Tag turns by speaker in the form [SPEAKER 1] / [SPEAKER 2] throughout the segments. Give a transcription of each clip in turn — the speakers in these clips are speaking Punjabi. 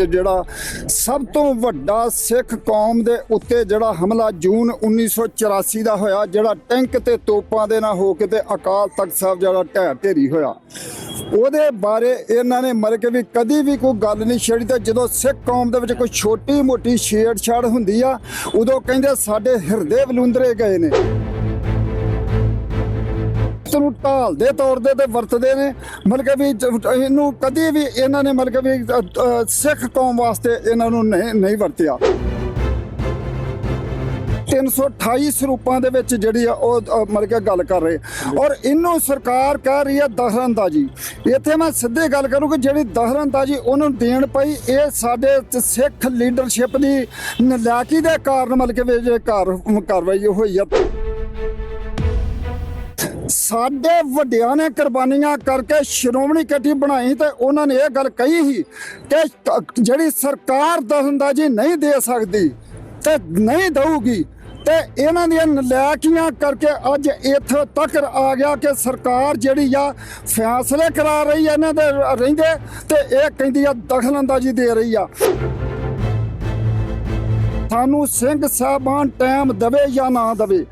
[SPEAKER 1] ਜਿਹੜਾ ਸਭ ਤੋਂ ਵੱਡਾ ਸਿੱਖ ਕੌਮ ਦੇ ਉੱਤੇ ਜਿਹੜਾ ਹਮਲਾ ਜੂਨ 1984 ਦਾ ਹੋਇਆ, ਜਿਹੜਾ ਟੈਂਕ ਤੇ ਤੋਪਾਂ ਦੇ ਨਾਲ ਹੋ ਕੇ ਤੇ ਅਕਾਲ ਤਖਤ ਸਾਹਿਬ ਜਿਹੜਾ ਢਹਿ ਢੇਰੀ ਹੋਇਆ। ਉਹਦੇ ਬਾਰੇ ਇਹਨਾਂ ਨੇ ਮਰ ਕੇ ਵੀ ਕਦੀ ਵੀ ਕੋਈ ਗੱਲ ਨਹੀਂ ਛੇੜੀ ਤੇ ਜਦੋਂ ਸਿੱਖ ਕੌਮ ਦੇ ਵਿੱਚ ਕੋਈ ਛੋਟੀ ਮੋਟੀ ਛੇੜਛਾੜ ਹੁੰਦੀ ਆ, ਉਦੋਂ ਕਹਿੰਦੇ ਸਾਡੇ ਹਿਰਦੇ ਬਲੁੰਦਰੇ ਗਏ ਨੇ। ਨੂੰ ਢਾਲ ਦੇ ਤੌਰ ਤੇ ਵਰਤਦੇ ਨੇ। ਮਤਲਬ ਕਿ ਵੀ ਇਹਨੂੰ ਕਦੀ ਵੀ ਇਹਨਾਂ ਨੇ ਮਤਲਬ ਕਿ ਵੀ ਸਿੱਖ ਕੌਮ ਵਾਸਤੇ ਇਹਨਾਂ ਨੂੰ ਨਹੀਂ ਨਹੀਂ ਵਰਤਿਆ। 328 ਸਰੂਪਾਂ ਦੇ ਵਿੱਚ ਜਿਹੜੀ ਆ ਉਹ ਅ, ਮਤਲਬ ਕਿ ਗੱਲ ਕਰ ਰਹੇ। ਔਰ ਇਹਨੂੰ ਸਰਕਾਰ ਕਹਿ ਰਹੀ ਹੈ ਦਖਲਅੰਦਾਜ਼ੀ ਇੱਥੇ ਮੈਂ ਸਿੱਧੇ ਗੱਲ ਕਰੂੰ ਕਿ ਜਿਹੜੀ ਦਖਲਅੰਦਾਜ਼ੀ ਉਹਨੂੰ ਦੇਣ ਪਈ ਇਹ ਸਾਡੇ ਸਿੱਖ ਲੀਡਰਸ਼ਿਪ ਦੀ ਨਲਾਇਕੀ ਦੇ ਕਾਰਨ ਮਤਲਬ ਕਿ ਵੀ ਕਾਰਵਾਈ ਹੋਈ ਆ। ਸਾਡੇ ਵੱਡਿਆਂ ਨੇ ਕੁਰਬਾਨੀਆਂ ਕਰਕੇ ਸ਼੍ਰੋਮਣੀ ਕਮੇਟੀ ਬਣਾਈ ਤੇ ਉਹਨਾਂ ਨੇ ਇਹ ਗੱਲ ਕਹੀ ਸੀ ਕਿ ਜਿਹੜੀ ਸਰਕਾਰ ਦਖਲਅੰਦਾਜ਼ੀ ਨਹੀਂ ਦੇ ਸਕਦੀ ਤੇ ਨਹੀਂ ਦਊਗੀ ਤੇ ਇਹਨਾਂ ਦੀਆਂ ਨਲਾਇਕੀਆਂ ਕਰਕੇ ਅੱਜ ਇੱਥੋਂ ਤੱਕ ਆ ਗਿਆ ਕਿ ਸਰਕਾਰ ਜਿਹੜੀ ਆ ਫੈਸਲੇ ਕਰਾ ਰਹੀ ਹੈ ਇਹਨਾਂ ਦੇ ਰਹਿੰਦੇ ਤੇ ਇਹ ਕਹਿੰਦੀ ਆ ਦਖਲਅੰਦਾਜ਼ੀ ਦੇ ਰਹੀ ਆ। ਸਾਨੂੰ ਸਿੰਘ ਸਾਹਿਬਾਨ ਟਾਈਮ ਦਵੇ ਜਾਂ ਨਾ ਦਵੇ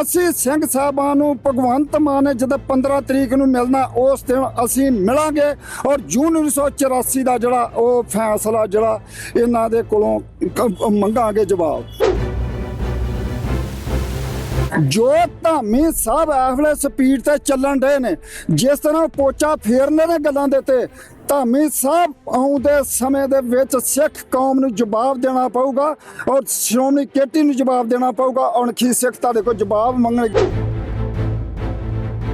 [SPEAKER 1] ਅਸੀਂ ਸਿੰਘ ਸਾਹਿਬਾਨ ਨੂੰ ਭਗਵੰਤ ਮਾਨ ਨੇ ਜਦੋਂ 15 ਤਰੀਕ ਨੂੰ ਮਿਲਣਾ, ਉਸ ਦਿਨ ਅਸੀਂ ਮਿਲਾਂਗੇ ਔਰ ਜੂਨ 1984 ਦਾ ਜਿਹੜਾ ਉਹ ਫੈਸਲਾ, ਜਿਹੜਾ ਇਹਨਾਂ ਦੇ ਕੋਲੋਂ ਮੰਗਾਂਗੇ ਜਵਾਬ। ਜੋ ਧਾਮੀ ਸਾਹਿਬ ਇਸ ਸਪੀਡ ਤੇ ਚੱਲਣ ਰਹੇ ਨੇ, ਜਿਸ ਤਰ੍ਹਾਂ ਉਹ ਪੋਚਾ ਫੇਰਨੇ ਨੇ ਗੱਲਾਂ ਦੇ ਤੇ ਧਾਮੀ ਸਾਹਿਬ ਆਉਂਦੇ ਸਮੇਂ ਦੇ ਵਿੱਚ ਸਿੱਖ ਕੌਮ ਨੂੰ ਜਵਾਬ ਦੇਣਾ ਪਊਗਾ ਔਰ ਸ਼੍ਰੋਮਣੀ ਕੇਟੀ ਨੂੰ ਜਵਾਬ ਦੇਣਾ ਪਊਗਾ। ਅਣਖੀ ਸਿੱਖ ਤੁਹਾਡੇ ਕੋਲ ਜਵਾਬ ਮੰਗਣਗੇ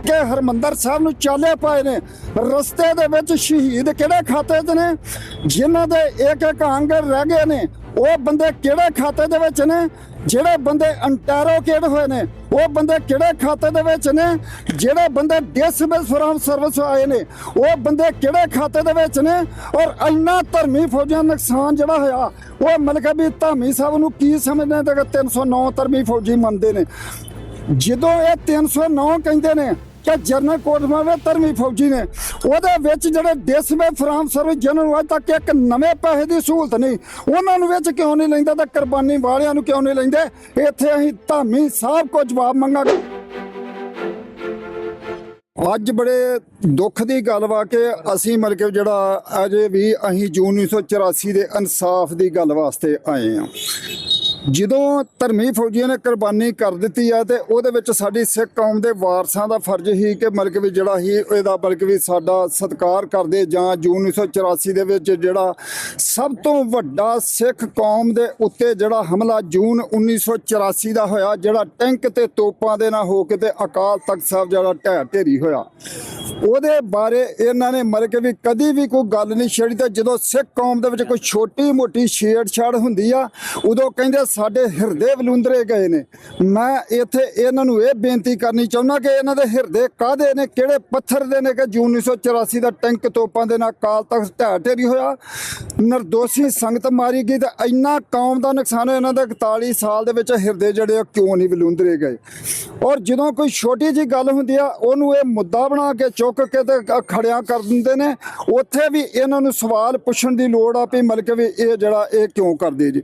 [SPEAKER 1] ਕੇ ਹਰਮੰਦਰ ਸਾਹਿਬ ਨੂੰ ਚਾਲੇ ਪਾਏ ਨੇ। ਰਸਤੇ ਦੇ ਵਿੱਚ ਸ਼ਹੀਦ ਕਿਹੜੇ ਖਾਤੇ 'ਚ ਨੇ? ਜਿਨ੍ਹਾਂ ਦੇ ਇੱਕ ਇੱਕ ਅੰਗ ਰਹਿ ਗਏ ਨੇ। ਉਹ ਬੰਦੇ ਕਿਹੜੇ ਖਾਤੇ ਦੇ ਵਿੱਚ ਨੇ? ਜਿਹੜੇ ਬੰਦੇ ਅੰਟੈਰੋਕੇਟ ਹੋਏ ਨੇ, ਉਹ ਬੰਦੇ ਕਿਹੜੇ ਖਾਤੇ ਦੇ ਵਿੱਚ ਨੇ? ਜਿਹੜੇ ਬੰਦੇ ਡਿਸਮਿਸ ਫਰਮ ਸਰਵਿਸ ਆਏ ਨੇ, ਉਹ ਬੰਦੇ ਕਿਹੜੇ ਖਾਤੇ ਦੇ ਵਿੱਚ ਨੇ? ਔਰ ਇੰਨਾ ਧਰਮੀ ਫੌਜਾਂ ਦਾ ਨੁਕਸਾਨ ਜਿਹੜਾ ਹੋਇਆ, ਉਹ ਮਤਲਬ ਵੀ ਧਾਮੀ ਸਾਹਿਬ ਨੂੰ ਕੀ ਸਮਝਦੇ ਨੇ ਕਿ 309 ਧਰਮੀ ਫੌਜੀ ਮੰਨਦੇ ਨੇ? ਜਦੋਂ ਇਹ 309 ਕਹਿੰਦੇ ਨੇ ਕਿ ਜਰਨਲ ਕੋਟਮਾਵੇ ਧਰਮੀ ਫੌਜੀ ਨੇ ਉਹਦੇ ਵਿੱਚ ਜਿਹੜੇ ਦੇਸਵੇਂ ਫਰਾਮ ਸਰਵਿਸ ਜਿਹਨਾਂ ਅੱਜ ਤੱਕ ਇੱਕ ਨਵੇਂ ਪੈਸੇ ਦੀ ਸਹੂਲਤ ਨਹੀਂ, ਉਹਨਾਂ ਨੂੰ ਵਿੱਚ ਕਿਉਂ ਨਹੀਂ ਲੈਂਦਾ ਤਾਂ ਕੁਰਬਾਨੀ ਵਾਲਿਆਂ ਨੂੰ ਕਿਉਂ ਨਹੀਂ ਲੈਂਦੇ? ਇੱਥੇ ਅਸੀਂ ਧਾਮੀ ਸਾਹਿਬ ਕੋ ਜਵਾਬ ਮੰਗਾਂਗੇ। ਅੱਜ ਬੜੇ ਦੁੱਖ ਦੀ ਗੱਲ ਵਾ ਕਿ ਅਸੀਂ ਮਤਲਬ ਜਿਹੜਾ ਅਜੇ ਵੀ ਅਸੀਂ ਜੂਨ 1984 ਦੇ ਇਨਸਾਫ ਦੀ ਗੱਲ ਵਾਸਤੇ ਆਏ ਆ ਜਦੋਂ ਧਰਮੀ ਫੌਜੀਆਂ ਨੇ ਕੁਰਬਾਨੀ ਕਰ ਦਿੱਤੀ ਆ ਤੇ ਉਹਦੇ ਵਿੱਚ ਸਾਡੀ ਸਿੱਖ ਕੌਮ ਦੇ ਵਾਰਸਾਂ ਦਾ ਫਰਜ਼ ਹੀ ਕਿ ਮਤਲਬ ਵੀ ਜਿਹੜਾ ਹੀ ਇਹਦਾ ਬਲਕਿ ਵੀ ਸਾਡਾ ਸਤਿਕਾਰ ਕਰਦੇ ਜਾਂ ਜੂਨ 1984 ਦੇ ਵਿੱਚ ਜਿਹੜਾ ਸਭ ਤੋਂ ਵੱਡਾ ਸਿੱਖ ਕੌਮ ਦੇ ਉੱਤੇ ਜਿਹੜਾ ਹਮਲਾ ਜੂਨ 1984 ਦਾ ਹੋਇਆ, ਜਿਹੜਾ ਟੈਂਕ ਤੇ ਤੋਪਾਂ ਦੇ ਨਾਲ ਹੋ ਕੇ ਤੇ ਅਕਾਲ ਤਖਤ ਸਾਹਿਬ ਜਿਹੜਾ ਢਹਿ ਢੇਰੀ ਹੋਇਆ। ਉਹਦੇ ਬਾਰੇ ਇਹਨਾਂ ਨੇ ਮਤਲਬ ਕਿ ਵੀ ਕਦੀ ਵੀ ਕੋਈ ਗੱਲ ਨਹੀਂ ਛੇੜੀ ਤੇ ਜਦੋਂ ਸਿੱਖ ਕੌਮ ਦੇ ਵਿੱਚ ਕੋਈ ਛੋਟੀ ਮੋਟੀ ਛੇੜਛਾੜ ਹੁੰਦੀ ਆ, ਉਦੋਂ ਕਹਿੰਦੇ ਸਾਡੇ ਹਿਰਦੇ ਬਲੁੰਦਰੇ ਗਏ ਨੇ। ਮੈਂ ਇੱਥੇ ਇਹਨਾਂ ਨੂੰ ਇਹ ਬੇਨਤੀ ਕਰਨੀ ਚਾਹੁੰਦਾ ਕਿ ਇਹਨਾਂ ਦੇ ਹਿਰਦੇ ਕਾਦੇ ਨੇ, ਕਿਹੜੇ ਪੱਥਰ ਦੇ ਨੇ ਕਿ ਜੂਨ 1984 ਦਾ ਟੈਂਕ ਤੋਪਾਂ ਦੇ ਨਾਲ ਕਾਲ ਤਖਤ ਢਹਿ ਢੇਰੀ ਹੋਇਆ। ਨਿਰਦੋਸ਼ੀ ਸੰਗਤ ਮਾਰੀ ਗਈ ਤੇ ਇੰਨਾ ਕੌਮ ਦਾ ਨੁਕਸਾਨ ਹੋਇਆ, ਇਹਨਾਂ ਦੇ 41 ਸਾਲ ਦੇ ਵਿੱਚ ਹਿਰਦੇ ਜਿਹੜੇ ਆ ਕਿਉਂ ਨਹੀਂ ਬਲੁੰਦਰੇ ਗਏ। ਔਰ ਜਦੋਂ ਕੋਈ ਛੋਟੀ ਜੀ ਗੱਲ ਹੁੰਦੀ ਆ, ਉਹਨੂੰ ਇਹ ਮੁੱਦਾ ਬਣਾ ਕੇ ਚੁੱਕ ਕੇ ਤੇ ਕ- ਖੜਿਆ ਕਰ ਦਿੰਦੇ ਨੇ। ਉੱਥੇ ਵੀ ਇਹਨਾਂ ਨੂੰ ਸਵਾਲ ਪੁੱਛਣ ਦੀ ਲੋੜ ਆ ਵੀ ਮਤਲਬ ਵੀ ਇਹ ਜਿਹੜਾ, ਇਹ ਕਿਉਂ ਕਰਦੇ ਜੀ?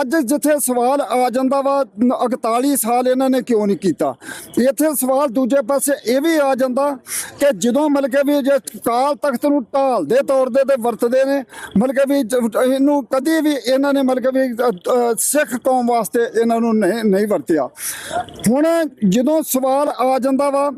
[SPEAKER 1] ਅੱਜ ਜਿੱਥੇ ਸਵਾਲ ਆ ਜਾਂਦਾ ਵਾ 41 ਸਾਲ ਇਹਨਾਂ ਨੇ ਕਿਉਂ ਨਹੀਂ ਕੀਤਾ? ਇੱਥੇ ਸਵਾਲ ਦੂਜੇ ਪਾਸੇ ਇਹ ਵੀ ਆ ਜਾਂਦਾ ਕਿ ਜਦੋਂ ਮਤਲਬ ਵੀ ਜੇ ਕਾਲ ਤਖਤ ਨੂੰ ਢਾਲ ਦੇ ਤੌਰ ਤੇ ਵਰਤਦੇ ਨੇ ਮਤਲਬ ਵੀ ਇਹਨੂੰ ਕਦੀ ਵੀ ਇਹਨਾਂ ਨੇ ਮਤਲਬ ਵੀ ਸਿੱਖ ਕੌਮ ਵਾਸਤੇ ਇਹਨਾਂ ਨੂੰ ਨਹੀਂ ਨਹੀਂ ਵਰਤਿਆ। ਹੁਣ ਜਦੋਂ ਸਵਾਲ ਆ ਜਾਂਦਾ ਵਾ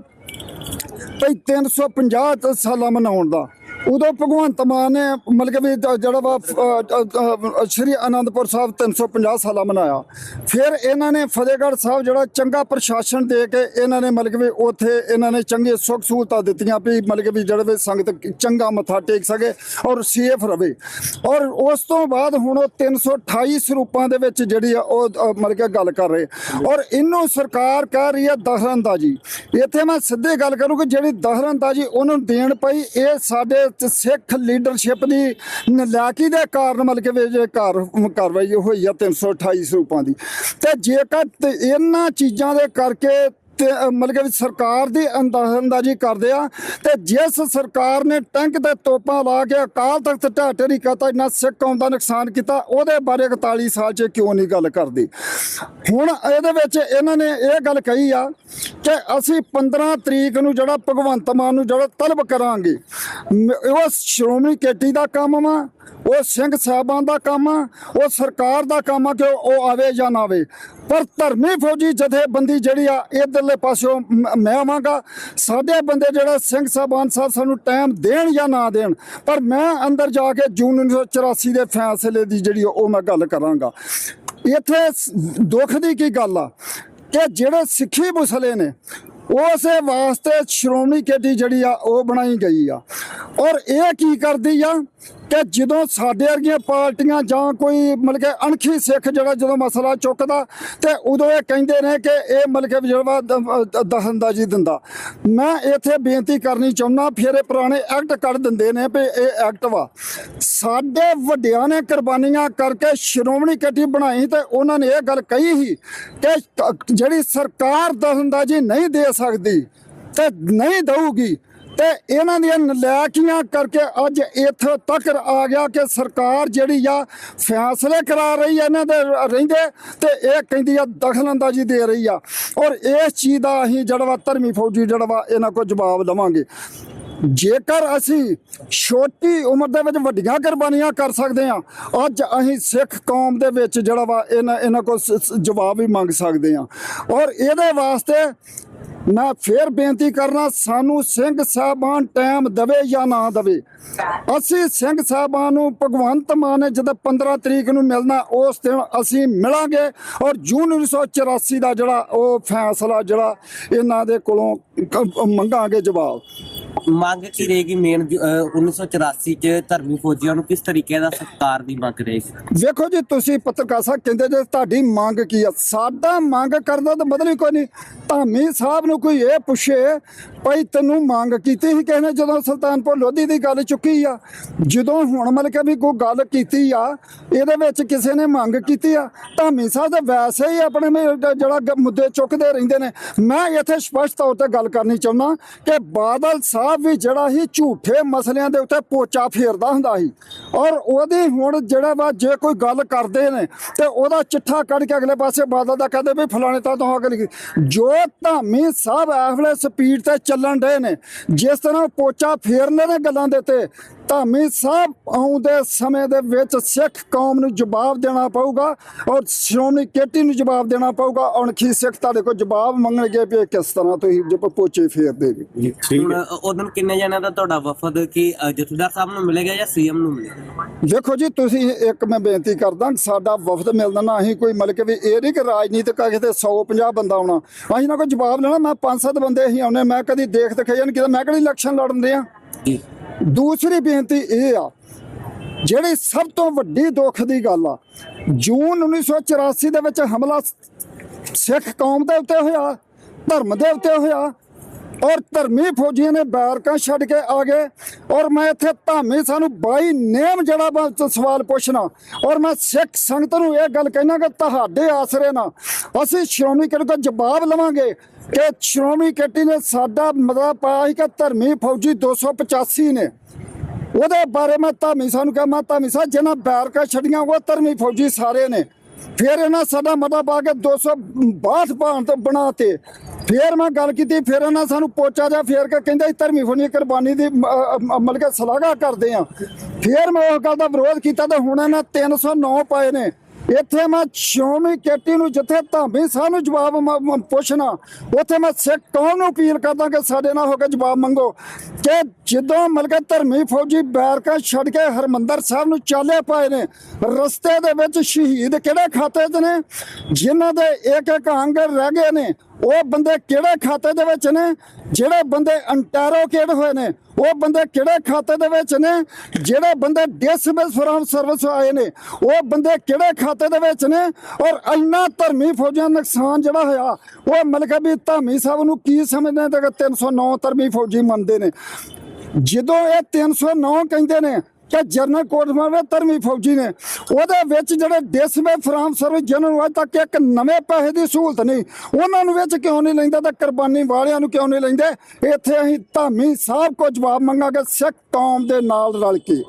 [SPEAKER 1] ਭਈ 350 ਸਾਲਾਂ ਮਨਾਉਣ ਦਾ। ਉਦੋਂ ਭਗਵੰਤ ਮਾਨ ਨੇ ਮਤਲਬ ਕਿ ਵੀ ਜਿਹੜਾ ਵਾ ਸ਼੍ਰੀ ਅਨੰਦਪੁਰ ਸਾਹਿਬ 350 ਸਾਲਾ ਮਨਾਇਆ। ਫਿਰ ਇਹਨਾਂ ਨੇ ਫਤਿਹਗੜ੍ਹ ਸਾਹਿਬ ਜਿਹੜਾ ਚੰਗਾ ਪ੍ਰਸ਼ਾਸਨ ਦੇ ਕੇ ਇਹਨਾਂ ਨੇ ਮਤਲਬ ਵੀ ਉੱਥੇ ਇਹਨਾਂ ਨੇ ਚੰਗੇ ਸੁੱਖ ਸਹੂਲਤਾਂ ਦਿੱਤੀਆਂ ਵੀ ਮਤਲਬ ਕਿ ਵੀ ਜਿਹੜੇ ਵੀ ਸੰਗਤ ਚੰਗਾ ਮੱਥਾ ਟੇਕ ਸਕੇ ਔਰ ਸੇਫ ਰਵੇ। ਔਰ ਉਸ ਤੋਂ ਬਾਅਦ ਹੁਣ ਉਹ 328 ਸਰੂਪਾਂ ਦੇ ਵਿੱਚ ਜਿਹੜੀ ਆ ਉਹ ਮਤਲਬ ਕਿ ਗੱਲ ਕਰ ਰਹੇ। ਔਰ ਇਹਨੂੰ ਸਰਕਾਰ ਕਹਿ ਰਹੀ ਹੈ ਦਖਲਅੰਦਾਜ਼ੀ ਇੱਥੇ ਮੈਂ ਸਿੱਧੇ ਗੱਲ ਕਰੂੰ ਕਿ ਜਿਹੜੀ ਦਖਲਅੰਦਾਜ਼ੀ ਉਹਨੂੰ ਦੇਣ ਪਈ, ਇਹ ਸਾਡੇ ਚ ਸਿੱਖ ਲੀਡਰਸ਼ਿਪ ਦੀ ਨਲਾਇਕੀ ਦੇ ਕਾਰਨ ਮਤਲਬ ਕਿ ਜੇ ਕਾਰਵਾਈ ਹੋਈ ਆ 328 ਸਰੂਪਾਂ ਦੀ। ਤੇ ਜੇਕਰ ਇਹਨਾਂ ਚੀਜ਼ਾਂ ਦੇ ਕਰਕੇ ਤੇ ਮਤਲਬ ਕਿ ਸਰਕਾਰ ਦੀ ਅੰਦਾਜ਼ੀ ਕਰਦੇ ਆ, ਤੇ ਜਿਸ ਸਰਕਾਰ ਨੇ ਟੈਂਕ ਤੇ ਤੋਪਾਂ ਲਾ ਕੇ ਅਕਾਲ ਤਖਤ ਢਾਟੇ ਕਹਤਾ ਇੰਨਾ ਸਿੱਖ ਕੌਮ ਦਾ ਨੁਕਸਾਨ ਕੀਤਾ, ਉਹਦੇ ਬਾਰੇ 41 ਸਾਲ 'ਚ ਕਿਉਂ ਨਹੀਂ ਗੱਲ ਕਰਦੀ? ਹੁਣ ਇਹਦੇ ਵਿੱਚ ਇਹਨਾਂ ਨੇ ਇਹ ਗੱਲ ਕਹੀ ਆ ਕਿ ਅਸੀਂ 15 ਤਰੀਕ ਨੂੰ ਜਿਹੜਾ ਭਗਵੰਤ ਮਾਨ ਨੂੰ ਜਿਹੜਾ ਤਲਬ ਕਰਾਂਗੇ। ਉਹ ਸ਼੍ਰੋਮਣੀ ਕੇਟੀ ਦਾ ਕੰਮ ਵਾ, ਉਹ ਸਿੰਘ ਸਾਹਿਬਾਨ ਦਾ ਕੰਮ ਆ, ਉਹ ਸਰਕਾਰ ਦਾ ਕੰਮ ਆ ਕਿ ਉਹ ਆਵੇ ਜਾਂ ਨਾ ਆਵੇ। ਪਰ ਧਰਮੀ ਫੌਜੀ ਜਥੇਬੰਦੀ ਜਿਹੜੀ ਆ, ਇਧਰਲੇ ਪਾਸਿਓਂ ਮ- ਮੈਂ ਆਵਾਂਗਾ, ਸਾਡੇ ਬੰਦੇ ਜਿਹੜਾ ਸਿੰਘ ਸਾਹਿਬਾਨ ਸਾਹਿਬ ਸਾਨੂੰ ਟਾਈਮ ਦੇਣ ਜਾਂ ਨਾ ਦੇਣ, ਪਰ ਮੈਂ ਅੰਦਰ ਜਾ ਕੇ ਜੂਨ 1984 ਦੇ ਫੈਸਲੇ ਦੀ ਜਿਹੜੀ ਉਹ ਮੈਂ ਗੱਲ ਕਰਾਂਗਾ। ਇੱਥੇ ਦੁੱਖ ਦੀ ਕੀ ਗੱਲ ਆ? ਕਿ ਜਿਹੜੇ ਸਿੱਖੀ ਮੁਸਲੇ ਨੇ ਉਸੇ ਵਾਸਤੇ ਸ਼੍ਰੋਮਣੀ ਕੇਟੀ ਜਿਹੜੀ ਆ, ਉਹ ਬਣਾਈ ਗਈ ਆ। ਔਰ ਇਹ ਕੀ ਕਰਦੀ ਆ? ਕਿ ਜਦੋਂ ਸਾਡੇ ਵਰਗੀਆਂ ਪਾਰਟੀਆਂ ਜਾਂ ਕੋਈ ਮਤਲਬ ਕਿ ਅਣਖੀ ਸਿੱਖ ਜਿਹੜਾ ਜਦੋਂ ਮਸਲਾ ਚੁੱਕਦਾ ਤੇ ਉਦੋਂ ਇਹ ਕਹਿੰਦੇ ਨੇ ਕਿ ਇਹ ਮਤਲਬ ਕਿ ਜਿਹੜਾ ਦਖਲਅੰਦਾਜ਼ੀ ਦਿੰਦਾ। ਮੈਂ ਇੱਥੇ ਬੇਨਤੀ ਕਰਨੀ ਚਾਹੁੰਦਾ ਫਿਰ ਇਹ ਪੁਰਾਣੇ ਐਕਟ ਕੱਢ ਦਿੰਦੇ ਨੇ ਵੀ ਇਹ ਐਕਟ ਵਾ। ਸਾਡੇ ਵੱਡਿਆਂ ਨੇ ਕੁਰਬਾਨੀਆਂ ਕਰਕੇ ਸ਼੍ਰੋਮਣੀ ਕਮੇਟੀ ਬਣਾਈ ਤੇ ਉਹਨਾਂ ਨੇ ਇਹ ਗੱਲ ਕਹੀ ਸੀ ਕਿ ਜਿਹੜੀ ਸਰਕਾਰ ਦਖਲਅੰਦਾਜ਼ੀ ਨਹੀਂ ਦੇ ਸਕਦੀ ਤੇ ਨਹੀਂ ਦਊਗੀ ਤੇ ਇਹਨਾਂ ਦੀਆਂ ਨਲਾਇਕੀਆਂ ਕਰਕੇ ਅੱਜ ਇੱਥੋਂ ਤੱਕ ਆ ਗਿਆ ਕਿ ਸਰਕਾਰ ਜਿਹੜੀ ਆ ਫੈਸਲੇ ਕਰਾ ਰਹੀ ਹੈ ਇਹਨਾਂ ਦੇ ਰਹਿੰਦੇ ਤੇ ਇਹ ਕਹਿੰਦੀ ਆ ਦਖਲਅੰਦਾਜ਼ੀ ਦੇ ਰਹੀ ਆ। ਔਰ ਇਸ ਚੀਜ਼ ਦਾ ਅਸੀਂ ਜਿਹੜਾ ਵਾ ਧਰਮੀ ਫੌਜੀ ਜਿਹੜਾ ਵਾ ਇਹਨਾਂ ਕੋਲ ਜਵਾਬ ਲਵਾਂਗੇ ਜੇਕਰ ਅਸੀਂ ਛੋਟੀ ਉਮਰ ਦੇ ਵਿੱਚ ਵੱਡੀਆਂ ਕੁਰਬਾਨੀਆਂ ਕਰ ਸਕਦੇ ਹਾਂ, ਅੱਜ ਅਸੀਂ ਸਿੱਖ ਕੌਮ ਦੇ ਵਿੱਚ ਜਿਹੜਾ ਵਾ ਇਹਨਾਂ ਇਹਨਾਂ ਕੋਲ ਸ- ਜਵਾਬ ਵੀ ਮੰਗ ਸਕਦੇ ਹਾਂ। ਔਰ ਇਹਦੇ ਵਾਸਤੇ ਮੈਂ ਫੇਰ ਬੇਨਤੀ ਕਰਨਾ, ਸਾਨੂੰ ਸਿੰਘ ਸਾਹਿਬਾਨ ਟਾਈਮ ਦਵੇ ਜਾਂ ਨਾ ਦਵੇ। ਅਸੀਂ ਸਿੰਘ ਸਾਹਿਬਾਨ ਨੂੰ ਭਗਵੰਤ ਮਾਨ ਨੇ ਜਦੋਂ 15 ਤਰੀਕ ਨੂੰ ਮਿਲਣਾ, ਉਸ ਦਿਨ ਅਸੀਂ ਮਿਲਾਂਗੇ ਔਰ ਜੂਨ 1984 ਦਾ ਜਿਹੜਾ ਉਹ ਫੈਸਲਾ, ਜਿਹੜਾ ਇਹਨਾਂ ਦੇ ਕੋਲੋਂ ਮੰਗਾਂਗੇ ਜਵਾਬ।
[SPEAKER 2] ਮੰਗ ਕੀ ਰਹੇਗੀ ਮੇਨ 1984 ਚ ਧਰਮੀ ਫੌਜੀਆਂ ਨੂੰ ਕਿਸ ਤਰੀਕੇ ਦਾ ਸਤਕਾਰ ਦੀ ਮੰਗ ਰਹੇਗੀ
[SPEAKER 1] ਵੇਖੋ ਜੀ, ਤੁਸੀਂ ਪੱਤਰਕਾਰ ਸਾਹਿਬ ਕਹਿੰਦੇ ਜੇ ਤੁਹਾਡੀ ਮੰਗ ਕੀ ਆ? ਸਾਡਾ ਮੰਗ ਕਰਦਾ ਤਾਂ ਮਤਲਬ ਕੋਈ ਨਹੀਂ। ਧਾਮੀ ਸਾਹਿਬ ਨੂੰ ਕੋਈ ਇਹ ਪੁੱਛੇ, ਭਾਈ ਤੈਨੂੰ ਮੰਗ ਕੀਤੀ ਸੀ ਕਿਸੇ ਜਦੋਂ ਸੁਲਤਾਨਪੁਰ ਲੋਧੀ ਦੀ ਗੱਲ ਚੁੱਕੀ ਆ? ਜਦੋਂ ਹੁਣ ਮਤਲਬ ਕਿ ਵੀ ਕੋਈ ਗੱਲ ਕੀਤੀ ਆ, ਇਹਦੇ ਵਿੱਚ ਕਿਸੇ ਨੇ ਮੰਗ ਕੀਤੀ ਆ? ਧਾਮੀ ਸਾਹਿਬ ਤਾਂ ਵੈਸੇ ਹੀ ਆਪਣੇ ਜਿਹੜਾ ਮੁੱਦੇ ਚੁੱਕਦੇ ਰਹਿੰਦੇ ਨੇ। ਮੈਂ ਇੱਥੇ ਸਪਸ਼ਟ ਤੌਰ ਤੇ ਗੱਲ ਕਰਨੀ ਚਾਹੁੰਦਾ ਕਿ ਬਾਦਲ ਸਾਹਿਬ ਵੀ ਜਿਹੜਾ ਹੀ ਝੂਠੇ ਮਸਲਿਆਂ ਦੇ ਉੱਤੇ ਪੋਚਾ ਫੇਰਦਾ ਹੁੰਦਾ ਸੀ। ਔਰ ਉਹਦੀ ਹੁਣ ਜਿਹੜਾ ਵਾ ਜੇ ਕੋਈ ਗੱਲ ਕਰਦੇ ਨੇ, ਤੇ ਉਹਦਾ ਚਿੱਠਾ ਕੱਢ ਕੇ ਅਗਲੇ ਪਾਸੇ ਬਾਦਲ ਦਾ ਕਹਿੰਦੇ ਵੀ ਫਲਾਣੇ ਤਾਂ ਤੋਂ ਅਗਲ ਜੋ ਧਾਮੀ ਸਾਹਿਬ ਇਸ ਵੇਲੇ ਸਪੀਡ ਤੇ ਚੱਲਣ ਰਹੇ ਨੇ, ਜਿਸ ਤਰ੍ਹਾਂ ਪੋਚਾ ਫੇਰਨੇ ਨੇ ਗੱਲਾਂ ਦੇ ਤੇ ਧਾਮੀ ਸਾਹਿਬ ਆਉਂਦੇ ਸਮੇਂ ਦੇ ਵਿੱਚ ਸਿੱਖ ਕੌਮ ਨੂੰ ਜਵਾਬ ਦੇਣਾ ਪਊਗਾ ਔਰ ਸ਼੍ਰੋਮਣੀ ਕੇਟੀ ਨੂੰ ਜਵਾਬ ਦੇਣਾ ਪਊਗਾ। ਅਣਖੀ ਸਿੱਖ ਤੁਹਾਡੇ ਕੋਲ ਜਵਾਬ ਮੰਗਣਗੇ ਵੀ ਕਿਸ ਤਰ੍ਹਾਂ ਤੁਸੀਂ ਜ- ਪੋਚੇ ਫੇਰਦੇ ਜੀ?
[SPEAKER 2] ਹੁਣ ਉਦੋਂ ਕਿੰਨੇ ਜਣਿਆਂ ਦਾ ਤੁਹਾਡਾ ਵਫਦ ਕੀ ਜਥੇਦਾਰ ਸਾਹਿਬ ਨੂੰ ਮਿਲੇਗਾ ਜਾਂ ਸੀਐਮ ਨੂੰ ਮਿਲੇਗਾ?
[SPEAKER 1] ਵੇਖੋ ਜੀ ਤੁਸੀਂ ਇੱਕ ਮੈਂ ਬੇਨਤੀ ਕਰਦਾ ਸਾਡਾ ਵਫਦ ਮਿਲਦਾ ਨਾ ਅਸੀਂ ਕੋਈ ਮਤਲਬ ਕਿ ਵੀ ਇਹ ਨਹੀਂ ਕਿ ਰਾਜਨੀਤਿਕ ਆ ਕਿਤੇ 150 ਬੰਦਾ ਆਉਣਾ। ਅਸੀਂ ਨਾ ਕੋਈ ਜਵਾਬ ਲੈਣਾ ਮੈਂ ਪੰਜ ਸੱਤ ਬੰਦੇ ਅਸੀਂ ਆਉਨੇ ਮੈਂ ਕਦੀ ਦੇਖ ਦਿਖਾਈ ਨਹੀਂ ਕਿਤੇ ਮੈਂ ਕਿਹੜੀ ਇਲੈਕਸ਼ਨ ਲੜਨ ਦੇ ਆ
[SPEAKER 2] ਜੀ।
[SPEAKER 1] ਦੂਸਰੀ ਬੇਨਤੀ ਇਹ ਆ, ਜਿਹੜੀ ਸਭ ਤੋਂ ਵੱਡੀ ਦੁੱਖ ਦੀ ਗੱਲ ਆ, ਜੂਨ 1984 ਦੇ ਵਿੱਚ ਹਮਲਾ ਸਿੱਖ ਕੌਮ ਦੇ ਉੱਤੇ ਹੋਇਆ, ਧਰਮ ਦੇ ਉੱਤੇ ਹੋਇਆ, ਔਰ ਧਰਮੀ ਫੌਜੀਆਂ ਨੇ ਬੈਰਕਾਂ ਛੱਡ ਕੇ ਆ ਗਏ, ਔਰ ਮੈਂ ਇੱਥੇ ਧਾਮੀ ਸਾਨੂੰ ਬਾਈ ਨੇਮ ਜਿਹੜਾ ਵਾ ਸਵਾਲ ਪੁੱਛਣਾ, ਔਰ ਮੈਂ ਸਿੱਖ ਸੰਗਤ ਨੂੰ ਇਹ ਗੱਲ ਕਹਿਣਾ ਕਿ ਤੁਹਾਡੇ ਆਸਰੇ ਨਾਲ ਅਸੀਂ ਸ਼੍ਰੋਮਣੀ ਕਮੇਟੀ ਦਾ ਜਵਾਬ ਲਵਾਂਗੇ ਕਿ ਸ਼੍ਰੋਮਣੀ ਕਮੇਟੀ ਨੇ ਸਾਡਾ ਮਤਲਬ ਪਾਇਆ ਸੀ ਕਿ ਧਰਮੀ ਫੌਜੀ 285 ਨੇ। ਉਹਦੇ ਬਾਰੇ ਮੈਂ ਧਾਮੀ ਸਾਹਿਬ ਨੂੰ ਕਿਹਾ, ਮੈਂ ਧਾਮੀ ਸਾਹਿਬ, ਜਿਹਨਾਂ ਬੈਰਕਾਂ ਛੱਡੀਆਂ, ਉਹ ਧਰਮੀ ਫੌਜੀ ਸਾਰੇ ਨੇ। ਫਿਰ ਇਹਨਾਂ ਸਾਡਾ ਮਤਾ ਪਾ ਕੇ 262 ਭਾਣ ਤੋਂ ਬਣਾਤੇ। ਫਿਰ ਮੈਂ ਗੱਲ ਕੀਤੀ, ਫਿਰ ਇਹਨਾਂ ਸਾਨੂੰ ਪੋਚਾ ਜਾ ਫੇਰ ਕੇ ਕਹਿੰਦੇ ਧਰਮੀ ਫੌਜੀ ਕੁਰਬਾਨੀ ਦੀ ਮਤਲਬ ਕਿ ਸ਼ਲਾਘਾ ਕਰਦੇ ਆ ਫਿਰ ਮੈਂ ਉਹ ਗੱਲ ਦਾ ਵਿਰੋਧ ਕੀਤਾ ਤੇ ਹੁਣ ਇਹਨਾਂ 309 ਪਾਏ ਨੇ। ਇੱਥੇ ਮੈਂ ਸ਼੍ਰੋਮਣੀ ਕੇਟੀ ਨੂੰ ਜਿੱਥੇ ਧਾਮੀ ਸਾਹਿਬ ਨੂੰ ਜਵਾਬ ਪੁੱਛਣਾ, ਉੱਥੇ ਮੈਂ ਸਿੱਖ ਕੌਮ ਨੂੰ ਅਪੀਲ ਕਰਦਾ ਕਿ ਸਾਡੇ ਨਾਲ ਹੋ ਕੇ ਜਵਾਬ ਮੰਗੋ ਕਿ ਜਦੋਂ ਮਲਕੇ ਧਰਮੀ ਫੌਜੀ ਬੈਰਕਾਂ ਛੱਡ ਕੇ ਹਰਮੰਦਰ ਸਾਹਿਬ ਨੂੰ ਚਾਲੇ ਪਾਏ ਨੇ, ਰਸਤੇ ਦੇ ਵਿੱਚ ਸ਼ਹੀਦ ਕਿਹੜੇ ਖਾਤੇ 'ਚ ਨੇ? ਜਿਨ੍ਹਾਂ ਦੇ ਇੱਕ ਇੱਕ ਅੰਗ ਰਹਿ ਗਏ ਨੇ ਉਹ ਬੰਦੇ ਕਿਹੜੇ ਖਾਤੇ ਦੇ ਵਿੱਚ ਨੇ? ਜਿਹੜੇ ਬੰਦੇ ਅੰਟੈਰੋਕੇਟ ਹੋਏ ਨੇ, ਉਹ ਬੰਦੇ ਕਿਹੜੇ ਖਾਤੇ ਦੇ ਵਿੱਚ ਨੇ? ਜਿਹੜੇ ਬੰਦੇ ਡਿਸਮਿਸ ਫਰਮ ਸਰਵਿਸ ਆਏ ਨੇ, ਉਹ ਬੰਦੇ ਕਿਹੜੇ ਖਾਤੇ ਦੇ ਵਿੱਚ ਨੇ? ਔਰ ਇੰਨਾ ਧਰਮੀ ਫੌਜਾਂ ਦਾ ਨੁਕਸਾਨ ਜਿਹੜਾ ਹੋਇਆ, ਉਹ ਮਲਕਾ ਵੀ ਧਾਮੀ ਸਾਹਿਬ ਨੂੰ ਕੀ ਸਮਝਦੇ ਨੇ ਕਿ 309 ਧਰਮੀ ਫੌਜੀ ਮੰਨਦੇ ਨੇ। ਜਦੋਂ ਇਹ 309 ਕਹਿੰਦੇ ਨੇ ਕਿ ਜਨਰਲ ਕੋਟ ਮਾਰਵੇ ਧਰਮੀ ਫੌਜੀ ਨੇ। ਉਹਦੇ ਵਿੱਚ ਜਿਹੜੇ ਡਿਸਵੇ ਫਰਾਮ ਸਰਵਿਸ ਜਿਹਨਾਂ ਨੂੰ ਅੱਜ ਤੱਕ ਇੱਕ ਨਵੇਂ ਪੈਸੇ ਦੀ ਸਹੂਲਤ ਨਹੀਂ। ਉਹਨਾਂ ਨੂੰ ਵਿੱਚ ਕਿਉਂ ਨਹੀਂ ਲੈਂਦਾ ਤਾਂ ਕੁਰਬਾਨੀ ਵਾਲਿਆਂ ਨੂੰ ਕਿਉਂ ਨਹੀਂ ਲੈਂਦੇ? ਇੱਥੇ ਅਸੀਂ ਧਾਮੀ ਸਾਹਿਬ ਕੋ ਜਵਾਬ ਮੰਗਾਂਗੇ ਸਿੱਖ ਕੌਮ ਦੇ ਨਾਲ ਰਲ ਕੇ।